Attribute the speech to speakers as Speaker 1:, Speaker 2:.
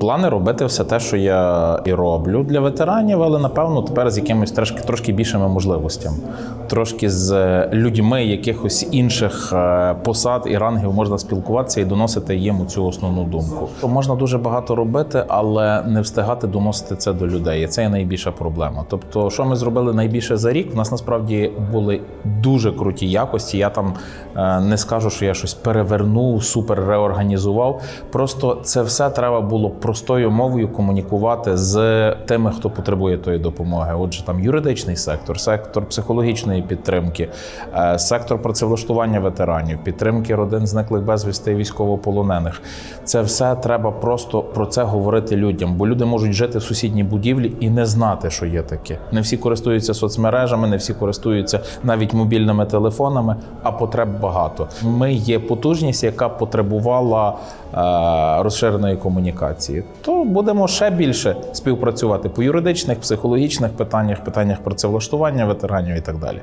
Speaker 1: Плани робити все те, що я і роблю для ветеранів, але напевно тепер з якимось трошки трошки більшими можливостями, трошки з е, людьми якихось інших е, посад і рангів можна спілкуватися і доносити їм цю основну думку. Можна дуже багато робити, але не встигати доносити це до людей. І це є найбільша проблема. Тобто, що ми зробили найбільше за рік? У нас насправді були дуже круті якості. Я там е, не скажу, що я щось перевернув, супер реорганізував. Просто це все треба було простою мовою комунікувати з тими, хто потребує тої допомоги. Отже, там юридичний сектор, сектор психологічної підтримки, е, сектор працевлаштування ветеранів, підтримки родин зниклих безвісти і військовополонених. Це все треба просто про це говорити людям, бо люди можуть жити в сусідній будівлі і не знати, що є таке. Не всі користуються соцмережами, не всі користуються навіть мобільними телефонами, а потреб багато. Ми є потужність, яка потребувала розширеної комунікації. То будемо ще більше співпрацювати по юридичних, психологічних питаннях, питаннях працевлаштування ветеранів і так далі.